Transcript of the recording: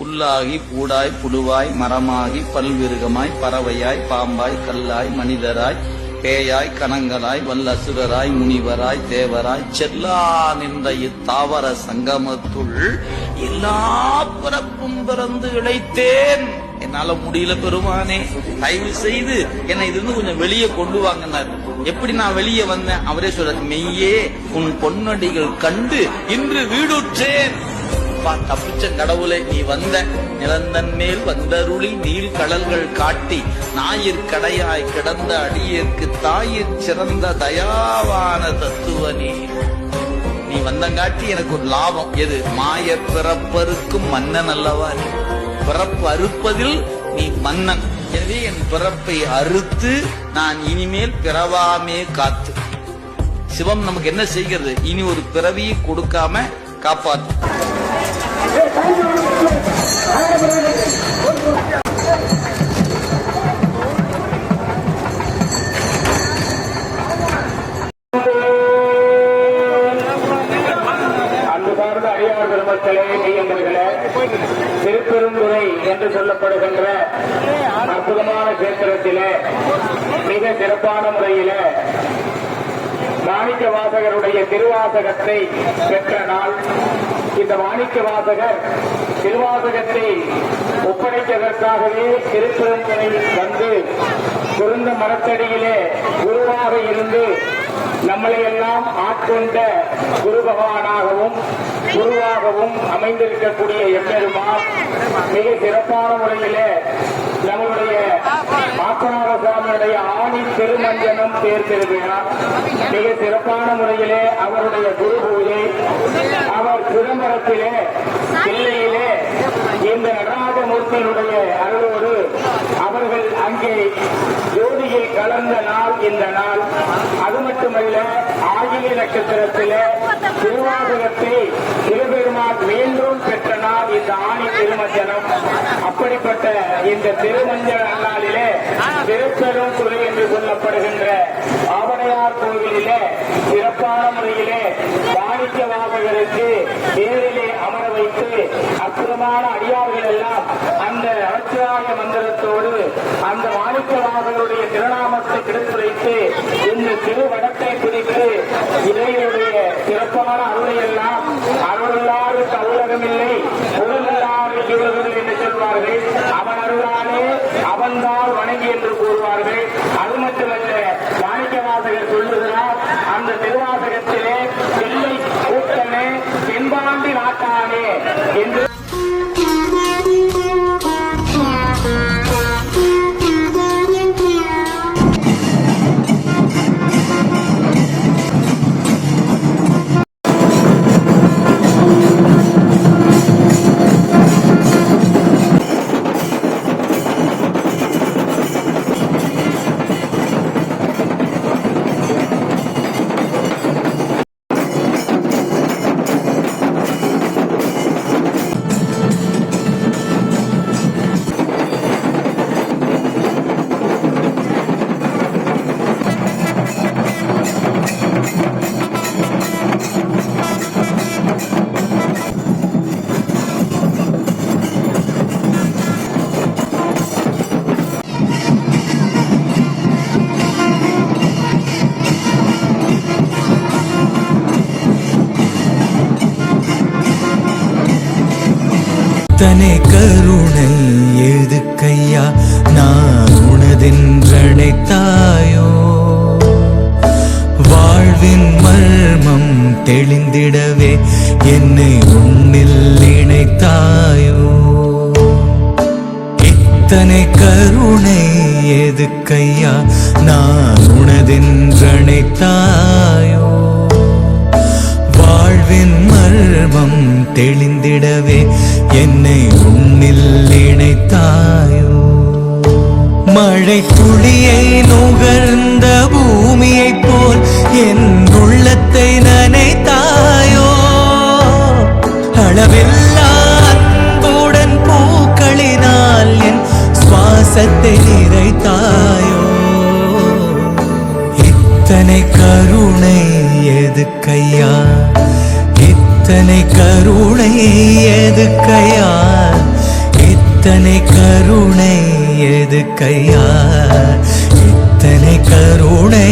புல்லாகி பூடாய் புழுவாய் மரமாகி பல்விருகமாய் பறவையாய் பாம்பாய் கல்லாய் மனிதராய் பேயாய் கணங்களாய் வல்லசுரராய் முனிவராய் தேவராய் செல்லா நின்ற இத்தாவர சங்கமத்துள் எல்லா பிறப்பும் பிறந்து இழைத்தேன். என்னால முடியல பெருமானே தயவு செய்து என்னை இது வந்து கொஞ்சம் வெளியே கொண்டு வாங்கினார். எப்படி நான் வெளியே வந்தேன்? அவரே சொல்ற மெய்யே உன் பொன்னடிகள் கண்டு இன்று வீடுற்றேன். அப்பா, தப்பிச்ச கடவுளே நீ வந்த நிலந்தன் மேல் வந்தருளி நீள் கடல்கள் காட்டி ஞாயிற் கடையாய் கிடந்த அடியிற்கு தாயிற் சிறந்த தயாவான தத்துவ நீ வந்தங்காட்டி எனக்கு ஒரு லாபம். எது? மாய பிறப்பருக்கும் மன்னன் அல்லவா நீ? பிறப்பு அறுப்பதில் நீ மன்னன். எனவே என் பிறப்பை அறுத்து நான் இனிமேல் பிறவாமே காத்து. சிவம் நமக்கு என்ன செய்கிறது? இனி ஒரு பிறவியை கொடுக்காம காப்பாத்து. திருப்பெருந்துறை என்று சொல்லப்படுகின்ற அற்புதமான கேத்திரத்திலே மிக சிறப்பான முறையிலே மாணிக்க வாசகருடைய திருவாசகத்தை பெற்ற இந்த மாணிக்க வாசகர் திருவாசகத்தை ஒப்படைப்பதற்காகவே திருப்பெருந்துறை வந்து குருந்த மரத்தடியிலே குருவாக இருந்து நம்மளை எல்லாம் ஆட்கொண்ட குரு பகவானாகவும் குருவாகவும் அமைந்திருக்கக்கூடிய எம்பெருமான் மிக சிறப்பான முறையிலே நம்முடைய மாப்பனார சுவாமியுடைய ஆணி திருமஞ்சனம் தேர்ந்தெடுக்கிறார் மிக சிறப்பான முறையிலே அவருடைய குரு பூஜை. அவர் சிதம்பரத்திலே தில்லையிலே இந்த நடராஜமூர்த்தியினுடைய அருளோடு அவர்கள் அங்கே ஜோதியில் கலந்த நாள் இந்த நாள் அது மட்டுமல்ல ஆகிய நட்சத்திரத்தில் திருவாசகத்தை திருபெருமாள் மீண்டும் பெற்ற நாள் இந்த ஆணி திருமஞ்சனம். அப்படிப்பட்ட இந்த திருமஞ்சன நாளிலே திருப்பெரும் துறை என்று சொல்லப்படுகின்ற ஆவணையார் கோவிலிலே சிறப்பான முறையிலே வாணிக்க வாசகருக்கு நேரிலே அமர வைத்து அற்புதமான அடியார்கள் எல்லாம் அந்த நமச்சிவாய மந்திரத்தோடு அந்த வாணிக்க அவர்களுடைய திருநாமத்தை கிடைத்துரைத்து இந்த திருவடத்தை குறித்து இறைவனுடைய சிறப்பான அருளை எல்லாம் அருளாறு அருளகமில்லை தனை கருணை எழுது கையா நான் உனதென்றழைத்தாயோ வாழ்வின் மர்மம் தெளிந்திடவே என்னை உன்னில் இணைத்தாயோ? இத்தனை கருணை எது கையா நான் உனதென்றழைத்தாயோ வாழ்வின் மர்மம் தெளிந்திடவே என்னை உன்னில் இணைத்தாயோ? மழை துளியை நுகர்ந்த பூமியைப் போல் என் உள்ளத்தை நனைத்தாயோ? அளவில்லா அன்புடன் பூக்களினால் என் சுவாசத்தை நிறைத்தாயோ? இத்தனை கருணை எதுக்கையா? இத்தனை கருணை எதுக்கையா? இத்தனை கருணை எதுக்கையா? இத்தனை கருணை